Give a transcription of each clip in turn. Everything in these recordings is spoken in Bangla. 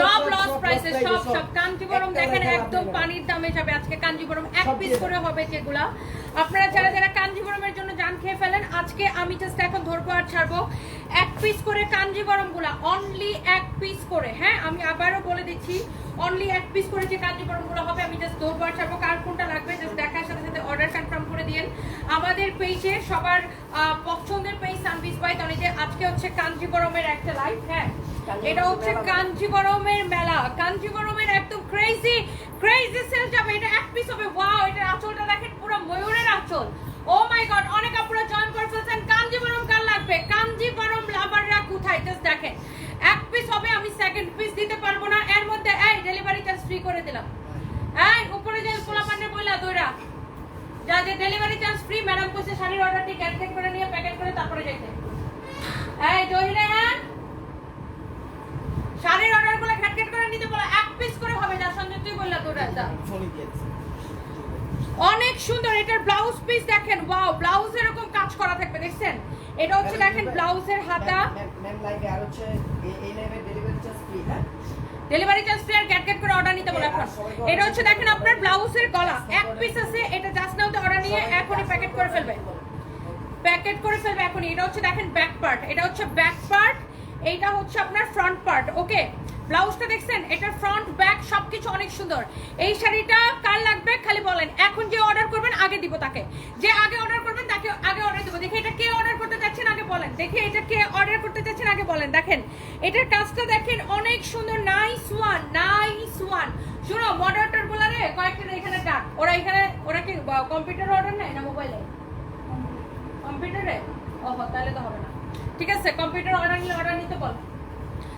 সব লস সব প্রাইসে সব সব কাঞ্জিবরম দেখেন একদম পানির দামে যাবে। আজকে কাঞ্জিবরম এক পিস করে হবে যেগুলা। আপনারা যারা যারা কাঞ্জিবরমের জন্য জান খেয়ে ফেলেন আজকে আমি জাস্ট এখন ধরবো আর ছাড়বো। এক পিস করে অনলি এক পিস করে। হ্যাঁ আমি আবারও বলে দিচ্ছি অনলি এক পিস করে যে কাঞ্জিবরমগুলো হবে আমি জাস্ট ধরবো আর ছাড়বো। কার কোনটা লাগবে জাস্ট দেখার সাথে সাথে অর্ডার কনফার্ম করে দিন আমাদের পেজে সবার পছন্দের পেজ সানবিস বাই তনিজে আজকে হচ্ছে কাঞ্জিবরমের একটা লাইভ হ্যাঁ। এটা হচ্ছে কাঞ্জিবরমের মেলা। কাঞ্জিবরমের একদম ক্রেজি ক্রেজি সেল যাবে। এটা এক পিস হবে। ওয়াও এটা আঁচলটা দেখেন, পুরো ময়ূরের আঁচল। ও মাই গড অনেক আপুরা জয়েন করে ফেলছেন। কাঞ্জিবরম কার লাগবে? কাঞ্জিবরম লাভাররা কোথায়? জাস্ট দেখেন। এক পিস হবে, আমি সেকেন্ড পিস দিতে পারব না। এর মধ্যে, এই ডেলিভারি চার্জ ফ্রি করে দিলাম। এই, উপরে যে পোলা পান্ডে বইলা, দইরা। যা যে ডেলিভারি চার্জ ফ্রি ম্যাডাম কইছে শাড়ির অর্ডারটি ক্যান্সেল করে নিয়ে প্যাকেট করে তারপরে যাইতে। এই জহিরেন শাড়ির অর্ডারগুলো ঘ্যাটঘ্যাট করে নিতে বলো এক পিস করে হবে যা সঞ্জয় তুই বললা তোর অনেক সুন্দর এটার ব্লাউজ পিস দেখেন ওয়াও ব্লাউজ এরকম কাজ করা থাকবে দেখছেন? এটা হচ্ছে দেখেন ব্লাউজের হাতা। ম্যাম লাইভে আর হচ্ছে এই- লাইভে ডেলিভারি চার্জ ফ্রি হ্যাঁ? ডেলিভারি চার্জ ফ্রি আর গ্যাট করে অর্ডার নিতে বলো এখন। এটা হচ্ছে দেখেন আপনার ব্লাউজের গলা। এক পিস আছে এটা জাস্ট নাও তো অর্ডার নিয়ে এখনই প্যাকেট করে ফেলবে। প্যাকেট করে ফেলবে এখনই। এটা হচ্ছে দেখেন ব্যাক পার্ট এটা হচ্ছে ব্যাক পার্ট এইটা হচ্ছে আপনার ফ্রন্ট পার্ট ওকে ব্লাউজটা দেখছেন? এটার ফ্রন্ট ব্যাক সবকিছু অনেক সুন্দর। এই শাড়িটা কার লাগবে? খালি বলেন, এখন যে অর্ডার করবেন, আগে দিব তাকে। যে আগে অর্ডার করবেন, তাকে আগে অর্ডার দেবো। দেখে এটা কে অর্ডার করতে যাচ্ছেন আগে বলেন। দেখে এটা কে অর্ডার করতে যাচ্ছেন আগে বলেন। দেখেন, এটার কাজটা দেখেন, অনেক সুন্দর নাইস ওয়ান নাইস ওয়ান শুনো মডারেটরগুলা রে কয়েকটা এখানে ডাক। ওরা এখানে, ওরা কি কম্পিউটার অর্ডার নেয় না মোবাইলে কম্পিউটারে ওহো, তাহলে তো হবে না। ঠিক আছে কম্পিউটার অর্ডার নিলে অর্ডার নিতে বল।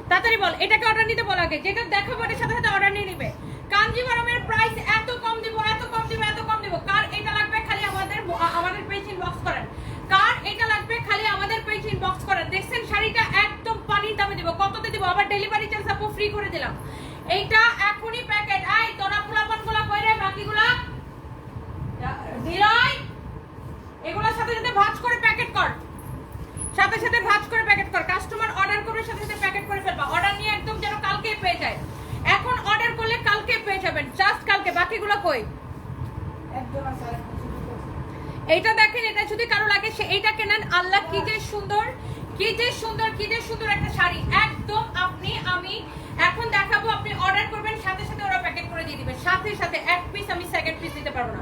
তাড়াতাড়ি বল, এটাকে অর্ডার নিতে বল আগে, যেটা দেখাবো এটার সাথে সাথে অর্ডার নিয়ে নিবে। কাঞ্জিবরমের প্রাইস এত কম দিব, এত কম দিব, এত কম দিব। কার এটা লাগবে খালি আমাদের আমাদের পেজ ইনবক্স করেন। কার এটা লাগবে খালি আমাদের পেজ ইনবক্স করেন। দেখছেন, শাড়িটা একদম পানির দামে দিব। কততে দিব? আবার ডেলিভারি চার্জ আপু ফ্রি করে দিলাম। এইটা এখনই প্যাকেট আই তোরা ফুলাপানগুলা কইরে, বাকিগুলা দিলাই এগুলোর সাথে সাথে ভাঁজ করে প্যাকেট কর। সাথে সাথে ভাঁজ করে প্যাকেট কর। কাস্টমার অর্ডার করবে সাথে সাথে প্যাকেট করে ফেলবা। অর্ডার নিয়ে একদম যেন কালকেই পেয়ে যায়। এখন অর্ডার করলে কালকে পেয়ে যাবেন। জাস্ট কালকে। বাকিগুলো কই? এইটা দেখেন এটা যদি কারও লাগে সে এইটা কেনেন। আল্লাহ কি যে সুন্দর কি যে সুন্দর কি যে সুন্দর একটা শাড়ি। একদম আপনি আমি এখন দেখাবো আপনি অর্ডার করবেন সাথে সাথে ওরা প্যাকেট করে দিয়ে দিবে। সাথে সাথে এক পিস আমি সেকেন্ড পিস দিতে পারব না।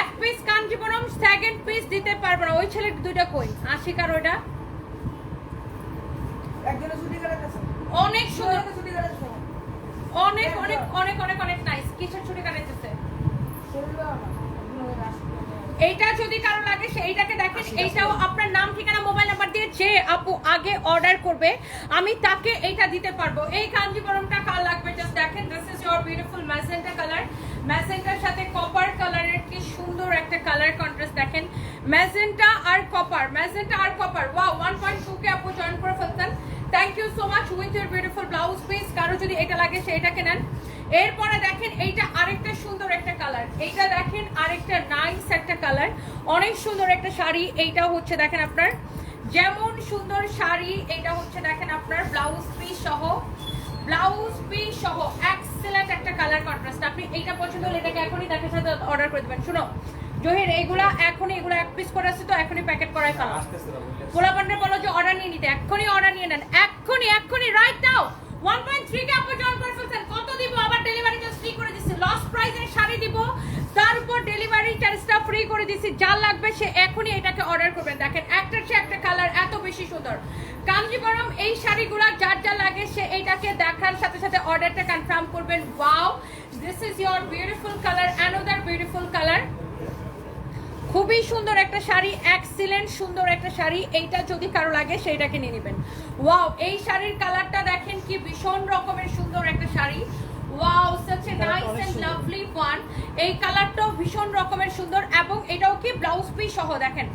এক পিস কাঞ্জিবরম সেকেন্ড পিস দিতে পারব না। ওই ছেলে দুইটা কই? আশিকার ওইটা? অনেক সুন্দর। অনেক অনেক অনেক অনেক অনেক নাইস কিসের ছুটি কাটাইতেছে? এইটা যদি কারও লাগে সেইটাকে দেখেন। এইটাও আপনার নাম ঠিকানা মোবাইল নাম্বার দিয়ে যে আপু আগে অর্ডার করবে আমি তাকে এইটা দিতে পারব। এই কাঞ্জিবরমটা কার লাগবে? জাস্ট দেখেন this is your beautiful magenta colour ম্যাজেন্টার সাথে কপার কালারের কি সুন্দর একটা কালার কন্ট্রাস্ট দেখেন। ম্যাজেন্টা আর কপার ম্যাজেন্টা আর কপার ওয়াও 1.2 কে আপু জয়েন করে ফেলতেন। Thank you so much with beautiful blouse piece কারও যদি এটা লাগে, সেইটাকে নেন। এরপরে দেখেন, এইটা আরেকটা সুন্দর একটা কালার এইটা দেখেন, আরেকটা নাইস একটা কালার অনেক সুন্দর একটা শাড়ি এইটা হচ্ছে দেখেন আপনার। যেমন সুন্দর শাড়ি এটা হচ্ছে দেখেন আপনার ব্লাউজ পিস সহ। ব্লাউজ পিস সহ এক্সেলেন্ট একটা কালার কন্ট্রাস্ট আপনি এইটা পছন্দ হলে এটাকে এখনই দেখে সাথে অর্ডার করে দেবেন। শুনো জহির এইগুলা এখনই এগুলো এক পিস করে আছে তো এখনই প্যাকেট করাই ফেলা। পোলা পান্ডে বলো যে অর্ডার নিয়ে নিতে এক্ষুনি অর্ডার নিয়ে নেন এক্ষুনি এক্ষুনি রাইট নাও 1.3 কে আপনি জয়েন করে ফেলছেন কত দিব? আবার ডেলিভারি চার্জ ফ্রি করে দিচ্ছি লস প্রাইসের শাড়ি দিব তার উপর ডেলিভারি চার্জটা ফ্রি করে দিচ্ছি যার লাগবে সে এখনই এটাকে অর্ডার করবেন দেখেন একটার চেয়ে একটা কালার এত বেশি সুন্দর। কাঞ্জিবরম এই শাড়িগুলো যার যা লাগে সে এইটাকে দেখার সাথে সাথে অর্ডারটা কনফার্ম করবেন। Wow this is your beautiful colour another beautiful colour খুবই সুন্দর একটা শাড়ি এক্সিলেন্ট সুন্দর একটা শাড়ি। এইটা যদি কারও লাগে সেইটাকে নিয়ে নেবেন। ওয়াও এই শাড়ির কালারটা দেখেন কি ভীষণ রকমের সুন্দর একটা sari. Wow such a nice and lovely one এই কালারটাও ভীষণ রকমের সুন্দর এবং এটাও কি ব্লাউজ পিস সহ দেখেন।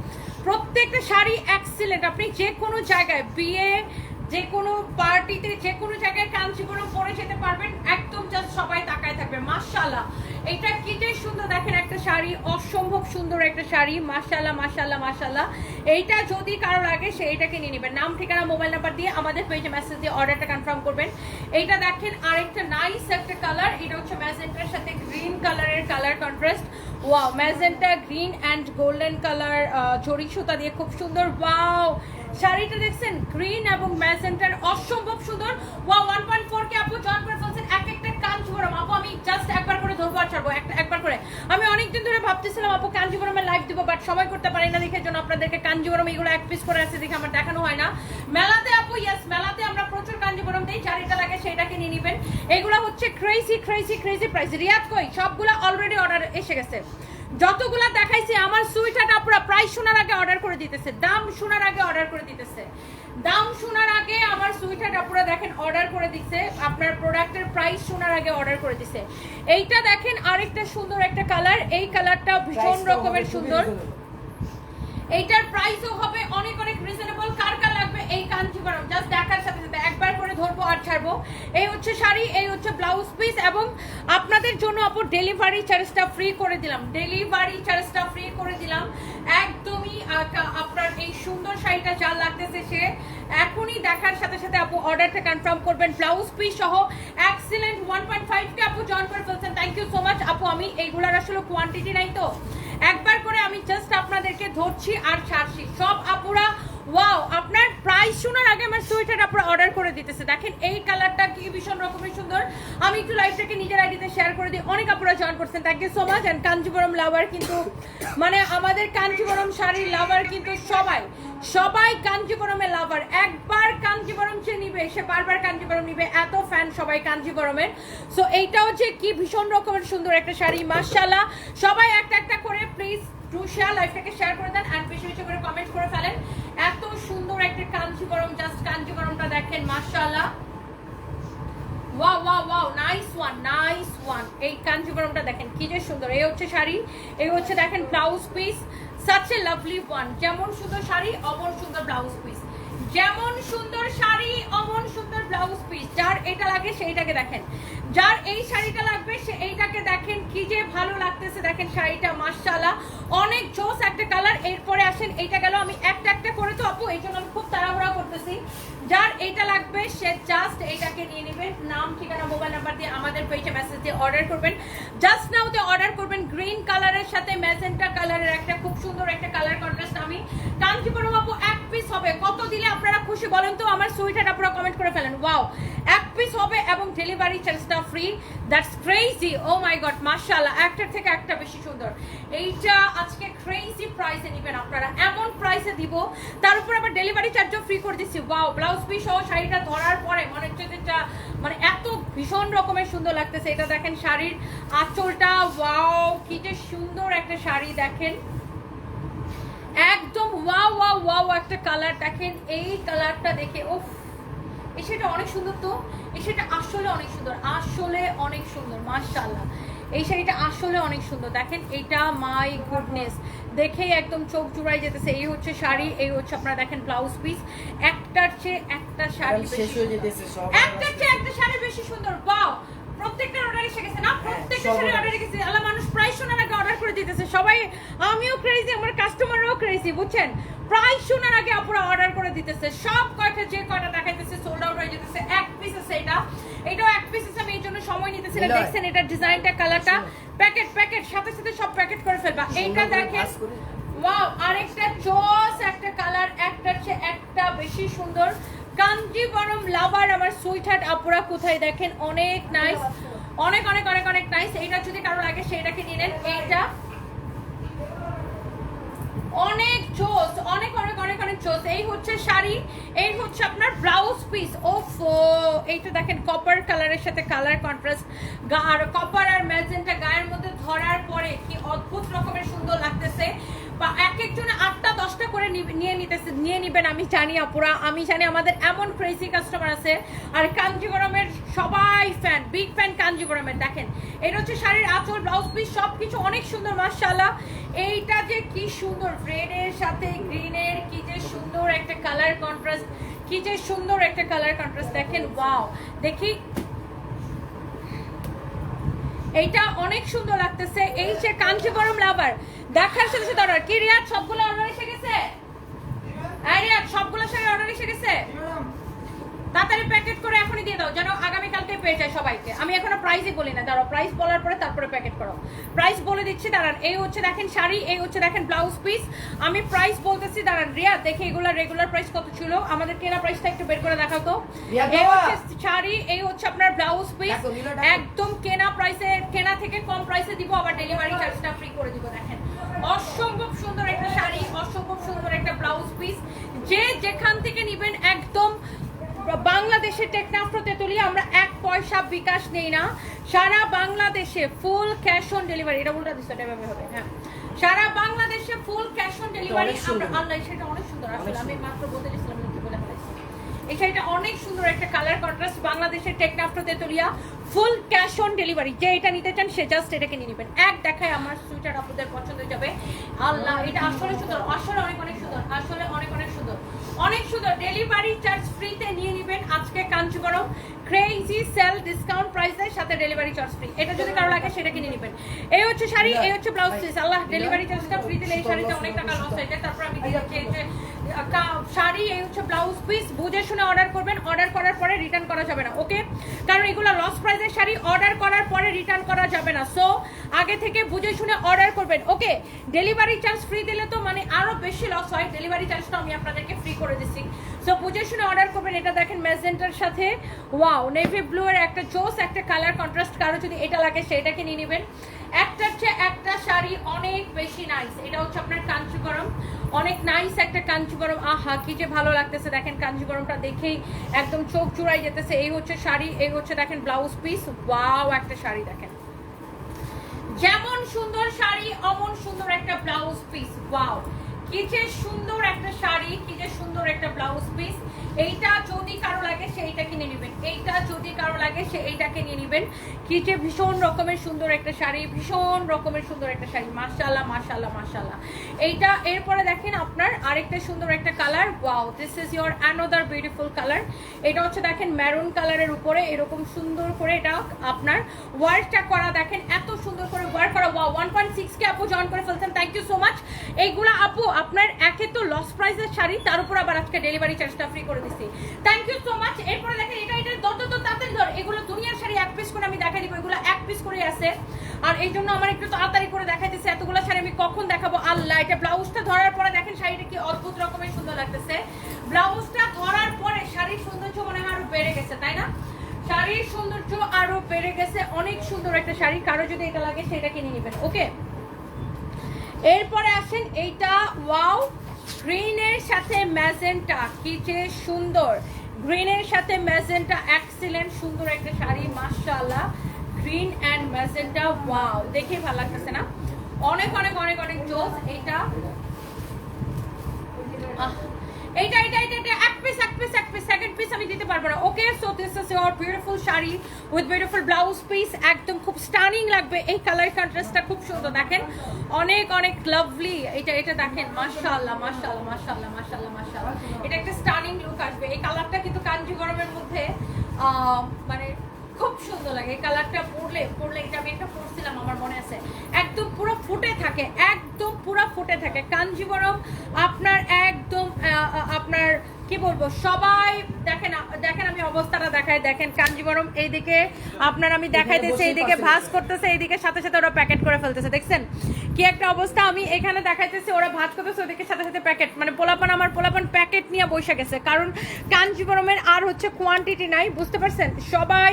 প্রত্যেকটা শাড়ি এক্সিলেন্ট আপনি যে কোনো জায়গায় বিয়ে যে কোনো পার্টিতে, যে কোনো জায়গায় কাঞ্চিপুরম পরে যেতে পারবেন, একদম জাস্ট সবাই তাকায় থাকবে। মাশাআল্লাহ। এটা কি যে সুন্দর, দেখেন একটা শাড়ি, অসম্ভব সুন্দর একটা শাড়ি। মাশাল্লাহ মাশাল্লাহ মাশাল্লাহ এইটা যদি কারও লাগে, সে এইটাকে নিয়ে নেবেন। নাম, ঠিকানা, মোবাইল নাম্বার দিয়ে আমাদের পেজে মেসেজ দিয়ে অর্ডারটা কনফার্ম করবেন। এইটা দেখেন আরেকটা নাইস একটা কালার এটা হচ্ছে ম্যাজেন্টার সাথে গ্রিন কালারের colour contrast wow magenta green and golden colour zari সুতা দিয়ে খুব সুন্দর। ওয়াও শাড়িটা দেখছেন গ্রিন এবং ম্যাজেন্টার অসম্ভব সুন্দর। ওয়া ওয়ান পয়েন্ট ফোর কে আপু জয়েন করে ফেলছেন এক একটা কাঞ্জিবরম আপু, আমি জাস্ট একবার করে ধরবো আর ছাড়বো একবার করে। আমি অনেকদিন ধরে ভাবতেছিলাম, আপু কাঞ্জিবরমের লাইভ দিব বাট সময় করতে পারি না দেখে জন্য আপনাদেরকে কাঞ্জিবরম এগুলো এক পিস করে আছে দেখে আমার দেখানো হয় না। মেলাতে, আপু ইয়েস মেলাতে আমরা প্রচুর কাঞ্জিবরম দিই শাড়িটা লাগে সেইটাকে নিয়ে নেবেন। এগুলো হচ্ছে crazy crazy crazy price Riyad কই? সবগুলো অলরেডি অর্ডার এসে গেছে। যতগুলা দেখাইছি আমার সুইটারটা পুরো প্রাইস শোনার আগে অর্ডার করে দিতেছে। দাম শোনার আগে অর্ডার করে দিতেছে। দাম শোনার আগে আমার সুইটারটা পুরো দেখেন অর্ডার করে দিচ্ছে আপনার প্রোডাক্টের প্রাইস শোনার আগে অর্ডার করে দিছে। এইটা দেখেন আরেকটা সুন্দর একটা কালার এই কালারটা ভীষণ রকমের সুন্দর। এইটার প্রাইসও হবে অনেক অনেক রিজনেবল কার কার লাগবে এই কাঞ্চিপুরম জাস্ট দেখার সাথে ধরবো আর ছাড়বো। এই হচ্ছে শাড়ি, এই হচ্ছে ব্লাউজ পিস এবং আপনাদের জন্য আপু ডেলিভারি চার্জটা ফ্রি করে দিলাম। ডেলিভারি চার্জটা ফ্রি করে দিলাম। একদমই আপনার এই সুন্দর শাড়িটা যা লাগতেছে সে এখনই দেখার সাথে সাথে আপু অর্ডারটা কনফার্ম করবেন। ব্লাউজ পিস সহ excellent one point five K আপু জয়েন করে ফেলছেন। থ্যাংক ইউ সো মাচ আপু, আমি এইগুলার আসলে কোয়ান্টিটি নাই তো। একবার করে আমি জাস্ট আপনাদেরকে ধরছি আর ছাড়ছি। সব আপুরা ওয়াও আপনার প্রাইস শোনার আগে আমার সোয়েটার আপনারা অর্ডার করে দিতেছে। দেখেন এই কালারটা কি ভীষণ রকমের সুন্দর। আমি একটু লাইভটাকে নিজের আইডিতে শেয়ার করে দিই। অনেক আপুরা জয়েন করছেন। Thank you so much and Kanjeevaram lover কিন্তু মানে আমাদের কাঞ্জিবরম শাড়ির লাভার কিন্তু সবাই সবাই কাঞ্জিবরমের লাভার একবার কাঞ্জিবরম সে নিবে, সে বারবার কাঞ্জিবরম নিবে। এত ফ্যান সবাই কাঞ্জিবরমের সো এইটাও যে কি ভীষণ রকমের সুন্দর একটা শাড়ি মার্শাল্লাহ সবাই একটা একটা করে প্লিজ টু শেয়ার লাইফটাকে শেয়ার করে দেন অ্যান্ড বেশি বেশি করে কমেন্ট করে ফেলেন। এত সুন্দর একটা কাঞ্জিবরম জাস্ট কাঞ্জিবরমটা দেখেন মার্শাল্লাহ wow wow wow nice one nice one এই কাঞ্জিবরমটা দেখেন, কি যে সুন্দর। এই হচ্ছে শাড়ি এই হচ্ছে দেখেন blouse piece such a lovely one যেমন সুন্দর শাড়ি, অমন সুন্দর ব্লাউজ পিস যেমন সুন্দর শাড়ি, অমন সুন্দর ব্লাউজ পিস যার এটা লাগে, সেইটাকে দেখেন। যার এই শাড়িটা লাগবে, সে এইটাকে দেখেন, কি যে ভালো লাগতেছে দেখেন শাড়িটা, মাশাআল্লাহ। অনেক জোস একটা কালার এরপরে আসেন, এইটা গেল আমি একটা একটা করে তো আপু এই জন্য আমি খুব তাড়াহুড়া করতেছি। যার এইটা লাগবে, সে জাস্ট এইটাকে নিয়ে নেবেন নাম, ঠিকানা মোবাইল নাম্বার দিয়ে আমাদের পেজে মেসেজ দিয়ে অর্ডার করবেন। জাস্ট নাওতে অর্ডার করবেন গ্রিন কালারের সাথে ম্যাজেন্টা কালারের একটা খুব সুন্দর একটা কালার কন্ট্রাস্ট আমি। কাঞ্চিপুরম আপু, এক পিস হবে। কত দিলে আপনারা খুশি বলেন তো? আমার সুইটার আপনারা কমেন্ট করে ফেলেন। ওয়াও এক পিস হবে এবং ডেলিভারি চার্জটা free that's crazy oh my god মাশাআল্লাহ! একটার থেকে একটা বেশি সুন্দর। এইটা আজকে ক্রেজি প্রাইসে নেবেন আপনারা। এমন প্রাইসে দিব, তার উপর আবার ডেলিভারি চার্জও ফ্রি করে দিচ্ছি। ওয়াও ব্লাউজ পিস সহ শাড়িটা ধরার পরে মনে হচ্ছে যে মানে এত ভীষণ রকমের সুন্দর লাগতেছে। এটা দেখেন শাড়ির আঁচলটা। ওয়াও কি যে সুন্দর একটা শাড়ি দেখেন। একদম ওয়াও ওয়াও ওয়াও একটা কালার দেখেন। এই কালারটা দেখে এই সেটা অনেক সুন্দর তো? সেটা আসলে অনেক সুন্দর। আসলে অনেক সুন্দর, মাশাআল্লাহ। এই শাড়িটা আসলে অনেক সুন্দর। দেখেন এটা মাই গুডনেস দেখেই একদম চোখ জুড়াই যেতেছে। এই হচ্ছে শাড়ি এই হচ্ছে আপনারা দেখেন ব্লাউজ পিস একটার চেয়ে একটা শাড়ি একটা চেয়ে একটা শাড়ি বেশি সুন্দর। বাও প্রত্যেকটা অর্ডার এসে গেছে না? প্রত্যেকটা শাড়ি অর্ডার গেছে। আল্লাহ মানুষ প্রাইস শোনার আগে অর্ডার করে দিতেছে। সবাই আমিও ক্রেজি আমার কাস্টমারও ক্রেজি বুঝছেন? প্রাইস শোনার আগে আপুরা অর্ডার করে দিতেছে। সব কয়টা যে কয়টা দেখাইতেছে সোল্ড আউট হয়ে যেতেছে। এক পিস আছে এটা। এটাও এক পিস আছে আমি এই জন্য সময় নিতেছি না। নিলয়। দেখছেন এটা ডিজাইনটা কালারটা প্যাকেট প্যাকেট সাথে সাথে সব প্যাকেট করে ফেলবা। এইটা দেখেন। ওয়াও আরেকটা একটা কালার একটা একটা বেশি সুন্দর। কাঞ্জিবরম লাভার আমার সুইট আপুরা, কোথায় দেখেন? অনেক নাইস অনেক অনেক অনেক অনেক নাইস এইটা যদি কারও লাগে, সেইটাকে নিয়ে নেন। এইটা অনেক চোস, অনেক অনেক অনেক অনেক চোস। এই হচ্ছে শাড়ি, এই হচ্ছে আপনার ব্লাউজ পিস ওফ, এইটা দেখেন কপার কালারের সাথে কালার কন্ট্রাস্ট আর কপার আর ম্যাজেন্টা গায়ের মধ্যে ধরার পরে কি অদ্ভুত রকমের সুন্দর লাগতেছে। এক একজনে আটটা, দশটা করে নিয়ে নিতেছে, নিয়ে নিবেন, আমি জানি আপুরা, আমি জানি আমাদের এমন ক্রেজি কাস্টমার আছে। আর কাঞ্জিগরমের সবাই ফ্যান বিগ ফ্যান কাঞ্জিগরমের দেখেন। এটা হচ্ছে শাড়ির আঁচল ব্লাউজ পিস সব কিছু অনেক সুন্দর মার্শাল্লাহ এইটা যে কি সুন্দর রেডের সাথে গ্রিনের কি যে সুন্দর একটা কালার কন্ট্রাস্ট কি যে সুন্দর একটা কালার কন্ট্রাস্ট দেখেন ওয়াও দেখি। এইটা অনেক সুন্দর লাগতেছে, এই যে কাঞ্চিপুরম লাভার দেখার সাথে সাথে অর্ডার কি রিয়াদ? সবগুলো অর্ডার এসে গেছে? এই রিয়াদ সবগুলো শাড়ি অর্ডার এসে গেছে? তাড়াতাড়ি প্যাকেট করে এখনই দিয়ে দাও যেন আগামীকালকে পেয়ে যায় সবাইকে। আমি এখনও প্রাইসই বলি না। দাঁড়াও প্রাইস বলার পরে তারপরে প্যাকেট করো। প্রাইস বলে দিচ্ছি দাঁড়ান এই হচ্ছে দেখেন শাড়ি এই হচ্ছে দেখেন ব্লাউজ পিস আমি প্রাইস বলতেছি দাঁড়ান রিয়া দেখে এগুলো রেগুলার প্রাইস কত ছিল? আমাদের কেনা প্রাইসটা একটু বের করে দেখাও তো। এই হচ্ছে শাড়ি এই হচ্ছে আপনার ব্লাউজ পিস। একদম কেনা প্রাইসে কেনা থেকে কম প্রাইসে দিব আবার ডেলিভারি চার্জটা ফ্রি করে দিব দেখেন। অসম্ভব সুন্দর একটা শাড়ি অসম্ভব সুন্দর একটা ব্লাউজ পিস যে যেখান থেকে নিবেন একদম বাংলাদেশের টেকনাফ্রো তুলি আমরা এক পয়সা বিকাশ নেই না। সারা বাংলাদেশে ফুল ক্যাশ অন ডেলিভারি এটা উল্টা দিচ্ছে এটা এভাবে হবে হ্যাঁ। সারা বাংলাদেশে ফুল ক্যাশ অন ডেলিভারি আমরা আল্লাহ সেটা অনেক সুন্দর আসলে আমি মাত্র বলতে গেছিলাম একটু বলে ফেলেছি এই অনেক সুন্দর একটা কালার কন্ট্রাস্ট বাংলাদেশের টেকনাফ্রো Tetulia full cash on delivery যে এটা নিতে চান, সে জাস্ট এটাকে নিয়ে নেবেন। এক দেখায় আমার সুইটার আপনাদের পছন্দ হয়ে যাবে। আল্লাহ, এটা আসলে সুন্দর, আসলে অনেক অনেক সুন্দর, আসলে অনেক অনেক সুন্দর। অনেক সুন্দর ডেলিভারি চার্জ ফ্রিতে নিয়ে নেবেন। আজকে কাঞ্চুগরম ক্রেজি সেল ডিসকাউন্ট প্রাইসের সাথে ডেলিভারি চার্জ ফ্রি এটা যদি কারও লাগে সেটা কিনে নেবেন। এই হচ্ছে শাড়ি এই হচ্ছে ব্লাউজ পিস আল্লাহ ডেলিভারি চার্জটা ফ্রি দিলে এই শাড়িতে অনেক টাকা লস হয়ে যায়। তারপর আমি দিয়ে দিচ্ছি যে শাড়ি এই হচ্ছে ব্লাউজ পিস বুঝে শুনে অর্ডার করবেন। অর্ডার করার পরে রিটার্ন করা যাবে না ওকে কারণ এগুলো লস প্রাইসের শাড়ি অর্ডার করার পরে রিটার্ন করা যাবে না। সো আগে থেকে বুঝে শুনে অর্ডার করবেন ওকে ডেলিভারি চার্জ ফ্রি দিলে তো মানে আরও বেশি লস হয়। ডেলিভারি চার্জটা আমি আপনাদেরকে ফ্রি করে দিচ্ছি। সো বুঝে শুনে অর্ডার করবেন, এটা দেখেন ম্যাজেন্টার সাথে। ওয়াও নেভি ব্লু এর একটা জোস, একটা কালার কন্ট্রাস্ট কারও যদি এটা লাগে, সেটাকে নিয়ে নেবেন। একটার চেয়ে একটা শাড়ি, অনেক বেশি নাইস এটা হচ্ছে আপনার কাঞ্চুগরম অনেক নাইস একটা কাঞ্চুগরম আহা, কি যে ভালো লাগতেছে। দেখেন কাঞ্চুগরমটা দেখেই একদম চোখ জুড়াই যেতেছে। এই হচ্ছে শাড়ি, এই হচ্ছে দেখেন ব্লাউজ পিস ওয়াও একটা শাড়ি দেখেন। যেমন সুন্দর শাড়ি, অমন সুন্দর একটা ব্লাউজ পিস ওয়াও কি যে সুন্দর একটা শাড়ি কি যে সুন্দর একটা ব্লাউজ পিস এইটা যদি কারও লাগে, সেইটা কিনে নেবেন। এইটা যদি কারও লাগে, সে এইটাকে নিয়ে নেবেন। কি যে ভীষণ রকমের সুন্দর একটা শাড়ি, ভীষণ রকমের সুন্দর একটা শাড়ি। মাশাআল্লাহ মাশাআল্লাহ মাশাআল্লাহ। এইটা এরপরে দেখেন আপনার আরেকটা সুন্দর একটা colour. Wow this is your another beautiful colour এটা হচ্ছে দেখেন ম্যারুন কালারের উপরে, এরকম সুন্দর করে এটা আপনার ওয়ার্কটা করা দেখেন, এত সুন্দর করে ওয়ার্ক করা। ওয়াও ওয়ান পয়েন্ট সিক্সকে আপু জয়েন করে ফেলছেন। থ্যাংক ইউ সো মাচ এইগুলো আপু, আপনার একে তো লস প্রাইসের শাড়ি, তার উপর আবার আজকে ডেলিভারি চার্জটা ফ্রি করে দিচ্ছি থ্যাংক ইউ সো মাচ এরপরে দেখেন, এটা এটা দর দর তাড়াতাড়ি ধর। এগুলো দুনিয়ার শাড়ি এক পিস করে আমি দেখাই দিব। এগুলো এক পিস করে আছে। আর এই জন্য আমার একটু তাড়াতাড়ি করে দেখাইতেছে, এতগুলো শাড়ি আমি কখন দেখাবো? আল্লাহ, এটা ব্লাউজটা ধরার পরে দেখেন শাড়িটা কি অদ্ভুত রকমের সুন্দর লাগতেছে। ব্লাউজটা ধরার পরে শাড়ির সৌন্দর্য মনে হয় আরও বেড়ে গেছে, তাই না? শাড়ির সৌন্দর্য আরও বেড়ে গেছে। অনেক সুন্দর একটা শাড়ি। কারও যদি এটা লাগে, সেটা কিনে নেবেন। ওকে এরপরে আসেন, এইটা ওয়াও গ্রিনের সাথে ম্যাজেন্টা কি যে সুন্দর। গ্রিনের সাথে ম্যাজেন্টা এক্সিলেন্ট সুন্দর একটা শাড়ি, মাশাআল্লাহ। গ্রিন অ্যান্ড ম্যাজেন্টা ওয়াও দেখে ভালো লাগতেছে না? অনেক অনেক অনেক অনেক জোস, এটা। এইটা এইটা এইটা এটা এক পিস এক পিস পিস আমি দিতে পারব না। Okay so this is beautiful sari with beautiful piece একদম খুব স্টানিং লাগবে। এই কালার কন্ট্রাস্টটা খুব সুন্দর। দেখেন, অনেক অনেক লাভলি এটা এটা দেখেন, মাশাআল্লাহ মাশাআল্লাহ মাশাআল্লাহ মাশাআল্লাহ মাশাআল্লাহ। এটা একটা স্টানিং লুক আসবে। এই কালারটা কিন্তু কাঞ্জি গরমের মধ্যে মানে খুব সুন্দর লাগে। এই কালারটা পরলে পরলে এটা আমি একটা পরছিলাম, আমার মনে আছে। একদম পুরো ফুটে থাকে, একদম পুরো ফুটে থাকে। কাঞ্জিবরম আপনার একদম আপনার কি বলব সবাই দেখেন দেখেন আমি অবস্থাটা দেখাই দেখেন কাঞ্জিবরম এইদিকে আপনার আমি দেখাইতেছি এইদিকে। ভাজ করতেছে এইদিকে সাথে সাথে ওরা প্যাকেট করে ফেলতেছে দেখছেন? কি একটা অবস্থা আমি এখানে দেখাইতেছি ওরা ভাজ করতেছে ওদিকে সাথে সাথে প্যাকেট মানে পোলাপান আমার পোলাপান প্যাকেট নিয়ে বসে গেছে কারণ কাঞ্জিবরমের আর হচ্ছে কোয়ান্টিটি নাই বুঝতে পারছেন? সবাই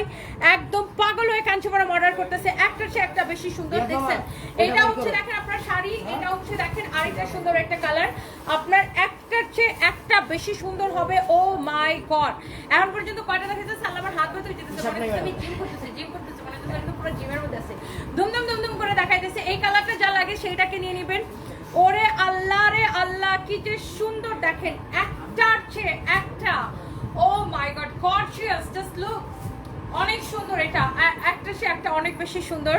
একদম পাগল হয়ে কাঞ্জিবরম অর্ডার করতেছে একটা চেয়ে একটা বেশি সুন্দর দেখো দেখছেন? এটা হচ্ছে দেখেন আপনার শাড়ি এটা হচ্ছে দেখেন আরেকটা সুন্দর একটা কালার আপনার একটার চেয়ে একটা বেশি সুন্দর হবে ও মাই গড। এখন পর্যন্ত কয়টা দেখাচ্ছে সাল্লা আমার হাত ধরে যেতেছে মনে হচ্ছে আমি জিম করতেছি জিম করতেছি মানে একদম পুরো জিমের মধ্যে আছে। দুমদুম দুমদুম করে দেখাইতেছে এই কালারটা যা লাগে সেইটাকে নিয়ে নেবেন। ওরে আল্লাহ রে আল্লাহ কি যে সুন্দর দেখেন একটার চেয়ে একটা। ও my god gorgeous just look অনেক সুন্দর এটা একটা সে একটা অনেক বেশি সুন্দর।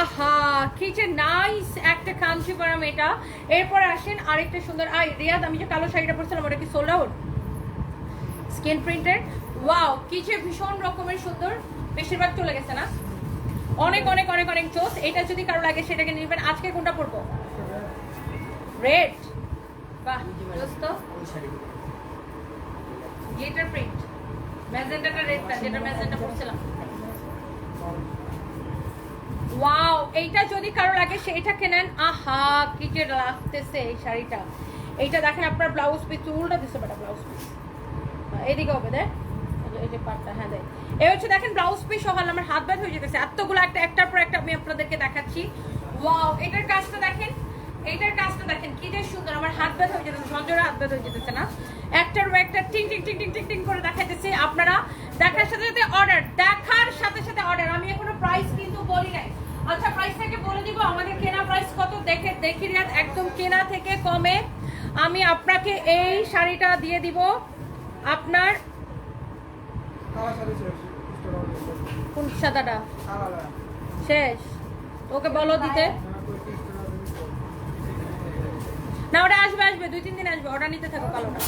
আহা কি যে নাইস একটা কাঞ্চিপুরম এটা। এরপর আসেন আরেকটা সুন্দর আই রিয়াদ আমি যে কালো শাড়িটা পরছিলাম ওটা কি সোল্ড আউট স্কিন প্রিন্টের। ওয়াও, কি যে ভীষণ রকমের সুন্দর। বেশিরভাগ চলে গেছে না? অনেক অনেক অনেক অনেক জোস এটা যদি কারও লাগে, সেটাকে নেবেন। আজকে কোনটা পরবো? Red print. রেডটা যেটা পরছিলাম। এইটা যদি কারও লাগে লাগতেছে এই শাড়িটা। এইটা দেখেন, আপনার ব্লাউজ পিস উল্টা দিছে বেটা ব্লাউজ পিস। এদিকে হবে, দেখ। এই হ্যাঁ হচ্ছে, দেখেন ব্লাউজ পিস সহ আমার হাত ব্যথা হয়ে যেতেছে। এতগুলো একটা, একটার পর আমি আপনাদেরকে দেখাচ্ছি। ওয়াও এটার কাজটা দেখেন এইটার কাজটা দেখেন, কি সুন্দর। আমার হাত ব্যথা হয়ে যেতেছে ঝঞ্ঝরে হাত ব্যথা হয়ে যেতেছে না? একটার একটা টিং টিং টিং টিং টিং টিং আপনারা দেখার সাথে সাথে অর্ডার দেখার সাথে সাথে অর্ডার আমি এখনও প্রাইস কিন্তু বলি নাই। আচ্ছা প্রাইসটাকে বলে দিব, আমাদের কেনা প্রাইস কত? দেখে, দেখি একদম কেনা থেকে কমে। আমি আপনাকে এই শাড়িটা দিয়ে দিব। আপনার শেষ। কোন সাদাটা? শেষ। ওকে বলো দিতে। না ওটা আসবে আসবে। দুই তিন দিন আসবে। অর্ডার নিতে থাকো কালোটা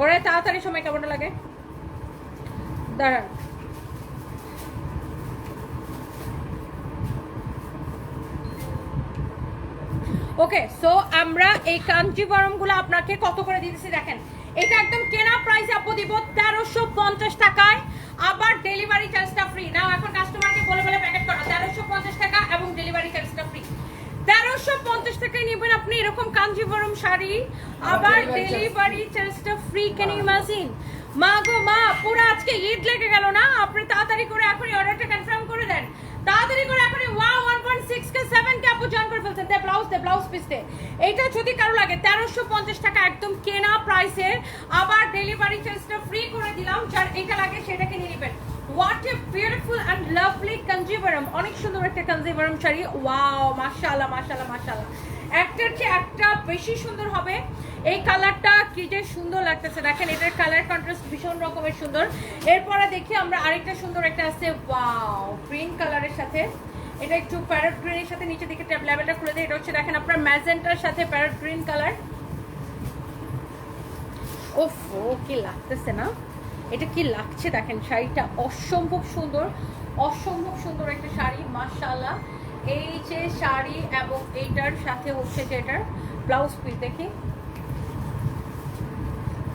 ওরা তাড়াতাড়ি সময় কেমন লাগে দাঁড়ান ওকে সো আমরা এই কাঞ্জিবরমগুলো আপনাকে কত করে দিতেছি দেখেন। এটা একদম কেনা প্রাইস আপু দিব তেরোশো পঞ্চাশ টাকায়। আবার ডেলিভারি চার্জটা ফ্রি নাও এখন কাস্টমারকে বলে বলে প্যাকেট করো তেরোশো পঞ্চাশ টাকা এবং ডেলিভারি চার্জটা ফ্রি তেরোশো পঞ্চাশ টাকায় নেবেন আপনি এরকম কাঞ্জিবরম শাড়ি আবার ডেলিভারি চার্জটা ফ্রি ক্যান ইমাজিন মা গো মা পুরো আজকে ঈদ লেগে গেল না? আপনি তাড়াতাড়ি করে এখনই অর্ডারটা কনফার্ম করে দেন। তাড়াতাড়ি করে এখনই ওয়া ওয়ান কে টাকা একদম আবার সেটাকে নিয়ে নেবেন। অনেক সুন্দর একটা কনজিভারম শাড়ি। ওয়াও মাশাআল্লাহ মাশাআল্লাহ মাশাআল্লাহ। একটার চেয়ে একটা বেশি সুন্দর হবে। এই কালারটা কি সুন্দর লাগতেছে। দেখেন, এটার কালার কন্ট্রাস্ট ভীষণ রকমের সুন্দর। এরপরে দেখি আমরা আরেকটা সুন্দর একটা আছে। ওয়াও গ্রিন কালারের সাথে। এটা একটু প্যারট গ্রিনের সাথে নিচে দিকে ট্যাব লেভেলটা খুলে দেয় এটা হচ্ছে দেখেন আপনার ম্যাজেন্টার সাথে প্যারট গ্রিন কালার ওফ কি লাগতেছে না? এটা কি লাগছে দেখেন, শাড়িটা অসম্ভব সুন্দর। অসম্ভব সুন্দর একটা শাড়ি, মাশাআল্লাহ। এই যে শাড়ি এবং এইটার সাথে হচ্ছে যে এটার ব্লাউজ পিস দেখি।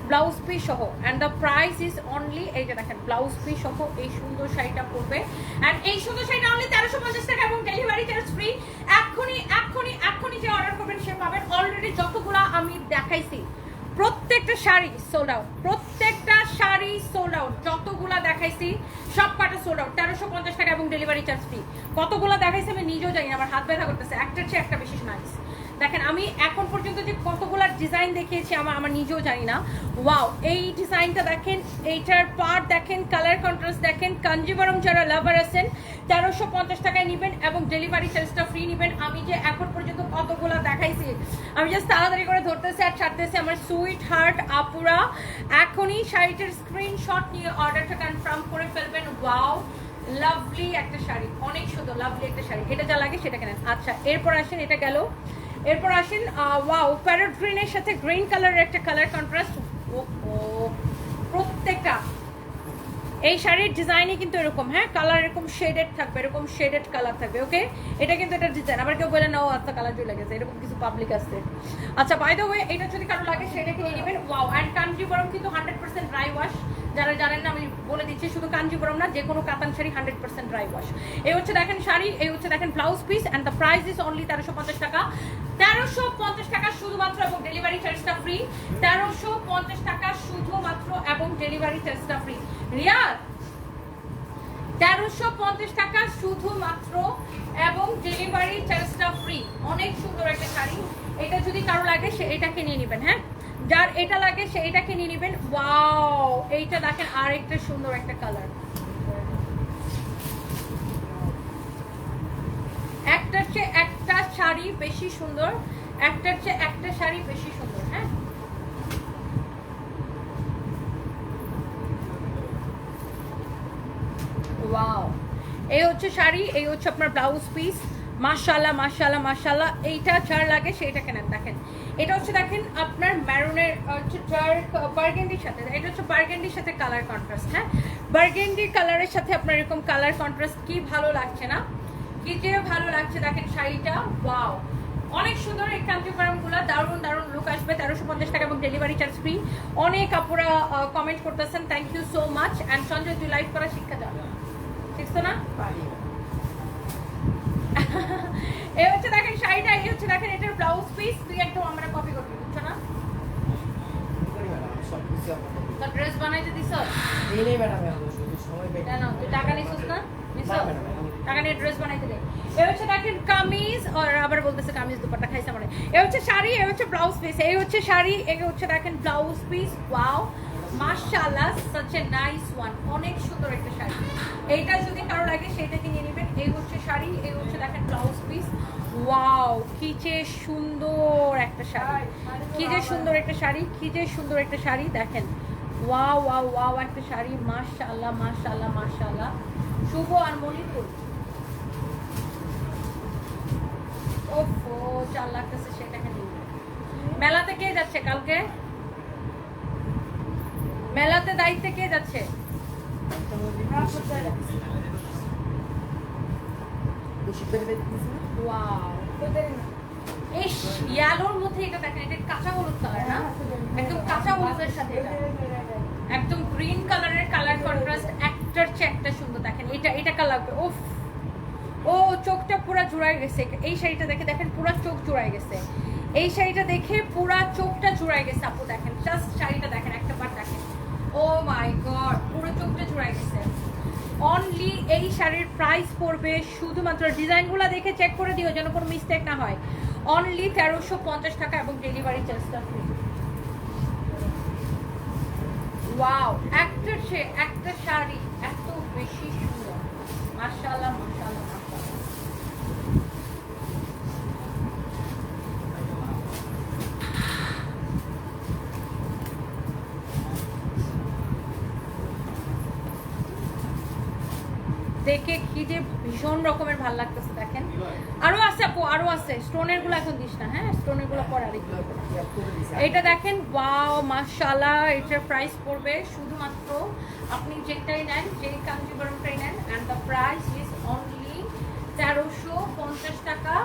ব্লাউজ পিস সহ and the price is only এইটা দেখেন, ব্লাউজ পিস সহ এই সুন্দর শাড়িটা পরবে। অ্যান্ড এই সুন্দর শাড়িটা অনলি তেরোশো পঞ্চাশ টাকা এবং ডেলিভারি চার্জ ফ্রি এক্ষুনি এক্ষুনি এক্ষুনি যে অর্ডার করবেন, সে পাবেন অলরেডি যতগুলা আমি দেখাইছি। প্রত্যেকটা শাড়ি সোল্ড আউট প্রত্যেকটা শাড়ি সোল্ড আউট যতগুলা দেখাইছি, সব পাটা সোল্ড আউট তেরোশো পঞ্চাশ টাকা এবং ডেলিভারি চার্জ ফ্রি কতগুলা দেখাইছি আমি নিজেও জানি না, আমার হাত ব্যথা করতেছে, একটার চেয়ে একটা বেশি নাইস দেখেন, আমি এখন পর্যন্ত যে কতগুলো ডিজাইন দেখিয়েছি, আমার আমার নিজেও জানি না। ওয়াও এই ডিজাইনটা দেখেন, এইটার পার্ট দেখেন কালার কন্ট্রাস্ট দেখেন কাঞ্জিবরম যারা লাভার আছেন, তেরোশো পঞ্চাশ টাকায় নেবেন এবং ডেলিভারি চার্জটা ফ্রি নেবেন। আমি যে এখন পর্যন্ত কতগুলো দেখাইছি, আমি জাস্ট তাড়াতাড়ি করে ধরতেছি আর ছাড়তেছি। আমার সুইট হার্ট আপুরা, এখনই শাড়িটার স্ক্রিনশট নিয়ে অর্ডারটা কনফার্ম করে ফেলবেন। ওয়াও লাভলি একটা শাড়ি, অনেক সুন্দর লাভলি একটা শাড়ি। এটা যা লাগে সেটা কেনেন। আচ্ছা এরপর আসেন, এটা গেল এরপর আসেন ওয়াও প্যারট গ্রিনের সাথে গ্রিন কালারের একটা কালার কন্ট্রাস্ট প্রত্যেকটা। এই শাড়ির ডিজাইনই কিন্তু এরকম হ্যাঁ? কালার এরকম শেডেড থাকবে, এরকম শেডেড কালার থাকবে ওকে এটা কিন্তু এটা ডিজাইন আবার কেউ বলে না ও আচ্ছা কালার চলে গেছে। এরকম কিছু পাবলিক আছে। আচ্ছা বাই দ্য ওয়ে এটা যদি কারও লাগে সেটাকে নিয়ে নেবেন। ওয়াও অ্যান্ড কাঞ্জিবরম কিন্তু হান্ড্রেড পার্সেন্ট ড্রাই ওয়াশ যারা জানেন না, আমি বলে দিচ্ছি, শুধু কাঞ্জিবরম না যে কোনো katan sari hundred percent dry wash এই হচ্ছে দেখেন শাড়ি, এই হচ্ছে দেখেন blouse piece and the price is only তেরোশো পঞ্চাশ টাকা। তেরোশো পঞ্চাশ টাকা শুধুমাত্র এবং ডেলিভারি চার্জটা ফ্রি তেরোশো পঞ্চাশ টাকা শুধুমাত্র এবং ডেলিভারি চার্জটা ফ্রি রিয়াদ, তেরোশো পঞ্চাশ টাকা শুধুমাত্র এবং ডেলিভারি চার্জটা ফ্রি অনেক সুন্দর একটা শাড়ি। এটা যদি কারও লাগে, সে এটাকে নিয়ে নেবেন হ্যাঁ? যার এটা লাগে, সে এটাকে নিয়ে নেবেন। ওয়াও, এইটা দেখেন আর একটা সুন্দর একটা কালার একটার চেয়ে একটা শাড়ি বেশি সুন্দর, একটার চেয়ে একটা শাড়ি বেশি সুন্দর হ্যাঁ? এই হচ্ছে শাড়ি, এই হচ্ছে আপনার ব্লাউজ পিস মাশাল্লাহ মাশাল্লাহ মাশাল্লাহ এইটা যার লাগে সেটা কেনেন দেখেন এটা হচ্ছে দেখেন আপনার ম্যারুনের হচ্ছে ডার্ক বার্গেন্ডির সাথে। এটা হচ্ছে বার্গেন্ডির সাথে কালার কন্ট্রাস্ট হ্যাঁ? বার্গেন্ডি কালারের সাথে আপনার এরকম কালার কন্ট্রাস্ট কি ভালো লাগছে না? কি যে ভালো লাগছে দেখেন শাড়িটা ওয়াও অনেক সুন্দর এই কাঞ্জিপুরমগুলো দারুণ দারুণ লুক আসবে তেরোশো পঞ্চাশ টাকা এবং ডেলিভারি চার্জ ফ্রি অনেক আপুরা কমেন্ট করতেছেন thank you so much and Sanjay তুই লাইভ করা শিক্ষা যাবে ঠিক তো না এই হচ্ছে দেখেন শাড়িটা এই হচ্ছে দেখেন এটার ব্লাউজ পিস তুই একটু আমরা কপি করবি বুঝছ না? তো ড্রেস বানাইতে দিছ? এই নেই ম্যাডাম সময় পেয়ে কেন? তুই টাকা নিছিস না? নিছ? না, ম্যাডাম, আমি- টাকা নিয়ে ড্রেস বানাইতে দে। এই হচ্ছে দেখেন কামিজ আর আবার বলতেছে কামিজ দুপাট্টা খাইছে মানে এই হচ্ছে শাড়ি এই হচ্ছে ব্লাউজ পিস এই হচ্ছে শাড়ি এই হচ্ছে দেখেন ব্লাউজ পিস ওয়াও মাশাআল্লাহ সাচ এ নাইস ওয়ান অনেক সুন্দর একটা শাড়ি। এইটা যদি কারও লাগে সেটা কিনে নেবেন। এই হচ্ছে শাড়ি এই হচ্ছে দেখেন ব্লাউজ পিস ওয়াও কি যে সুন্দর একটা শাড়ি। কি যে সুন্দর একটা শাড়ি কি যে সুন্দর একটা শাড়ি দেখেন। ওয়াও ওয়াও ওয়াও একটা শাড়ি মাশাআল্লাহ মাশাআল্লাহ মাশাআল্লাহ। শুভ আর মণিপুর। ওফো চার লাগতেছে সেটাকে নিয়ে। মেলাতে কে যাচ্ছে কালকে? মেলাতে দায়িত্বে কে যাচ্ছে? বেশি করে দেখতেছি না? ওয়াও ইস ইয়ালোর মধ্যে এটা দেখেন এটা কাঁচা হলুদ কালার না? একদম কাঁচা হলুদের সাথে এটা। একদম গ্রিন কালারের কালার কন্ট্রাস্ট একটার চেয়ে একটা সুন্দর দেখেন এটা এটা কালার ওফ ও চোখটা পুরো জুড়াই গেছে। এই শাড়িটা দেখে দেখেন পুরো চোখ জুড়াই গেছে। এই শাড়িটা দেখে পুরো চোখটা জুড়াই গেছে আপু দেখেন জাস্ট শাড়িটা দেখেন একটা বার দেখেন। ও মাই গড পুরো চোখটা জুড়াই গেছে। অনলি এই শাড়ির প্রাইস পড়বে, শুধুমাত্র ডিজাইনগুলো দেখে চেক করে দিও যেন কোনো মিস্টেক না হয়। অনলি তেরোশো পঞ্চাশ টাকা এবং ডেলিভারি চার্জটা ফ্রি ওয়াও একটা সে, একটা শাড়ি এত বেশি সুন্দর। মাশাআল্লাহ মাশাআল্লাহ মাশাআল্লাহ দেখে কি যে ভীষণ রকমের ভালো লাগতেছে, দেখেন। আরও আছে আপু, আরও আছে। স্টোনেরগুলো এখন দিস না হ্যাঁ? স্টোনেরগুলো পরে দিছি। এটা দেখেন, ওয়াও, মাশাআল্লাহ, এটার প্রাইস পড়বে শুধুমাত্র আপনি যেটাই নেন, যেই কাঞ্জিবরমটাই নেন and the price is only তেরোশো পঞ্চাশ টাকা।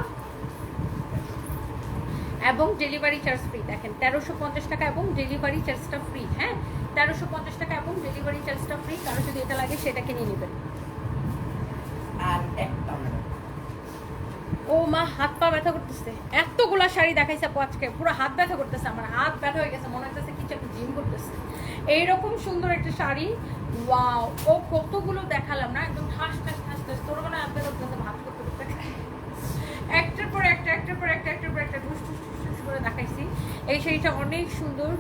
এবং ডেলিভারি চার্জ ফ্রি দেখেন, তেরোশো পঞ্চাশ টাকা এবং ডেলিভারি চার্জটা ফ্রি হ্যাঁ? তেরোশো পঞ্চাশ টাকা এবং ডেলিভারি চার্জটা ফ্রি কারও যদি এটা লাগে, সেটাকে নিয়ে নেবেন আর একটা ম্যাডাম ও মা, হাত পা ব্যথা করতেছে। এতগুলা শাড়ি দেখাইছে আপু আজকে, পুরো হাত ব্যথা করতেছে আমার, হাত ব্যথা হয়ে গেছে, মনে হচ্ছে কিছু একটা জিম করতেছে। এইরকম সুন্দর একটা শাড়ি, ওয়াও, ও কতগুলো দেখালাম না, একদম ঠাস ঠাস ঠাস ঠাস, তোর হাত ব্যথা করতেছে, ভাত করতে করতে। একটার পর একটা, একটার পর একটা, একটার পর একটা, ঢুস ঢুস ঢুস করে দেখাইছি। এই শাড়িটা অনেক সুন্দর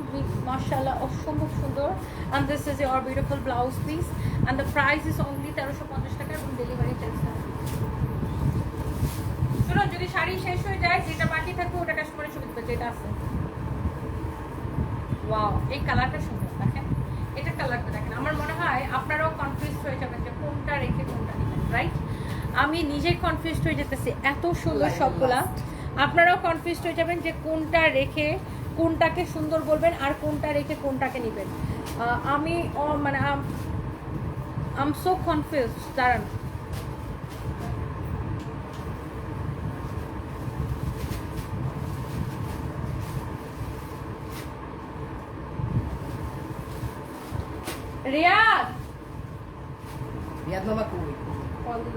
মার্শাল্লাহ অসম্ভব সুন্দর। And this is your beautiful blouse piece and the price is only তেরোশো পঞ্চাশ টাকা, এবং ডেলিভারি চার্জটা শুনুন যদি শাড়ি শেষ হয়ে যায় যেটা বাকি থাকবে ওটা কাস্টমারের ছবি দেবে যেটা আছে। ওয়াও এই কালারটা সুন্দর দেখেন। এটা কালারটা দেখেন। আমার মনে হয় আপনারাও কনফিউজ হয়ে যাবেন যে কোনটা রেখে কোনটা নেবেন রাইট আমি নিজেই কনফিউজ হয়ে যেতেছি এত সুন্দর সবগুলা। আপনারাও কনফিউজ হয়ে যাবেন যে কোনটা রেখে কোনটাকে সুন্দর বলবেন আর কোনটা রেখে কোনটাকে নেবেন। আহ, আমি মানে আম সো কনফিউজ দাঁড়ান। রিয়াদ! রিয়াদ মামা কই? কল দিল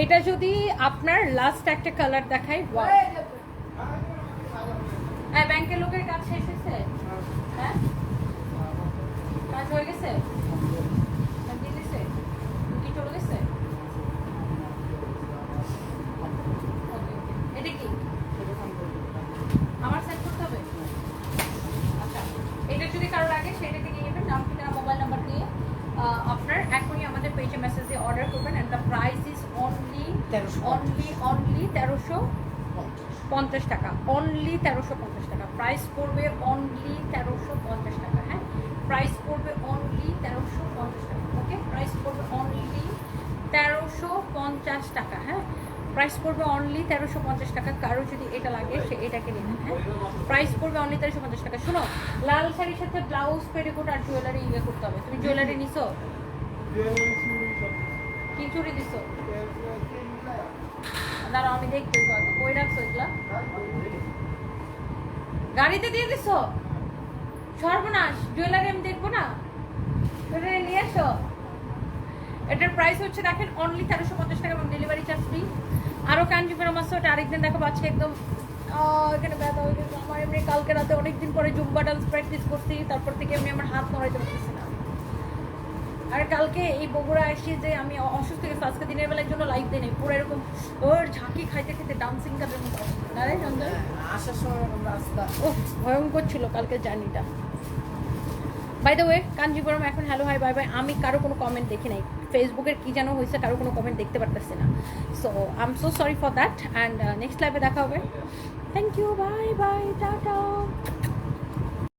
এটা যদি আপনার লাস্ট একটা কালার দেখাই হ্যাঁ ব্যাংকের লোকের কাছে শেষ হয়েছে হ্যাঁ কাজ হয়ে গেছে কাজ দিয়ে দিছে? কি চলে গেছে Okay, okay. এটা কি আমার সেট করতে হবে আচ্ছা এটা যদি কারও লাগে সেটাকে নিয়ে নেবেন নাম ঠিকানা মোবাইল নাম্বার দিয়ে আহ, আপনার এখনই আমাদের পেজে মেসেজ দিয়ে অর্ডার করবেন and the price is only তেরোশো অনলি অনলি তেরোশো পঞ্চাশ পঞ্চাশ টাকা অনলি তেরোশো পঞ্চাশ টাকা। প্রাইস পড়বে অনলি তেরোশো পঞ্চাশ টাকা হ্যাঁ? প্রাইস পড়বে অনলি তেরোশো পঞ্চাশ টাকা ওকে প্রাইস পড়বে অনলি তেরোশো পঞ্চাশ টাকা হ্যাঁ? প্রাইস পড়বে অনলি তেরোশো পঞ্চাশ টাকা, কারও যদি এটা লাগে, সে এটাকে নেবেন হ্যাঁ? প্রাইস পড়বে অনলি তেরোশো পঞ্চাশ টাকা। শোনো, লাল শাড়ির সাথে ব্লাউজ পেটিকোট আর জুয়েলারি ইয়ে করতে হবে। তুমি জুয়েলারি নিছো? কি চুরি দিছো? দাঁড়াও, আমি দেখতে কই রাখছো এগুলা? গাড়িতে দিয়ে দিছো? সর্বনাশ। জুয়েলারি আমি দেখব না। নিয়ে এসো। এটার প্রাইস হচ্ছে দেখেন অনলি তেরোশো পঞ্চাশ টাকা এবং ডেলিভারি চার্জ ফ্রি আরও কাঞ্জিপুরম আসছে ওটা আরেকদিন দেখাবো আজকে একদম। এখানে ব্যথা হয়ে গেছে। আমার এমনি কালকে রাতে অনেকদিন পরে জুম্বা ডান্স প্র্যাকটিস করছি। তারপর থেকে এমনি আমার হাত নড়াইতে পারতেছি না। আর কালকে এই বগুড়া এসে যে আমি অসুস্থ গেছি, আজকে দিনের বেলার জন্য লাইভ দিই নাই। পুরো এরকম, ওর ঝাঁকি খাইতে খেতে ডান্সিং কাপের মতো ভয়ঙ্কর ছিল কালকে জার্নিটা। বাই দ্য ওয়ে কাঞ্জিপুরম এখন হ্যালো হাই বাই বাই আমি কারও কোনো কমেন্ট দেখি নাই। ফেসবুকের কী যেন হয়েছে কারও কোনো কমেন্ট দেখতে পারতেছি না। So I am so sorry for that and next লাইভে দেখা হবে। Thank you bye bye tata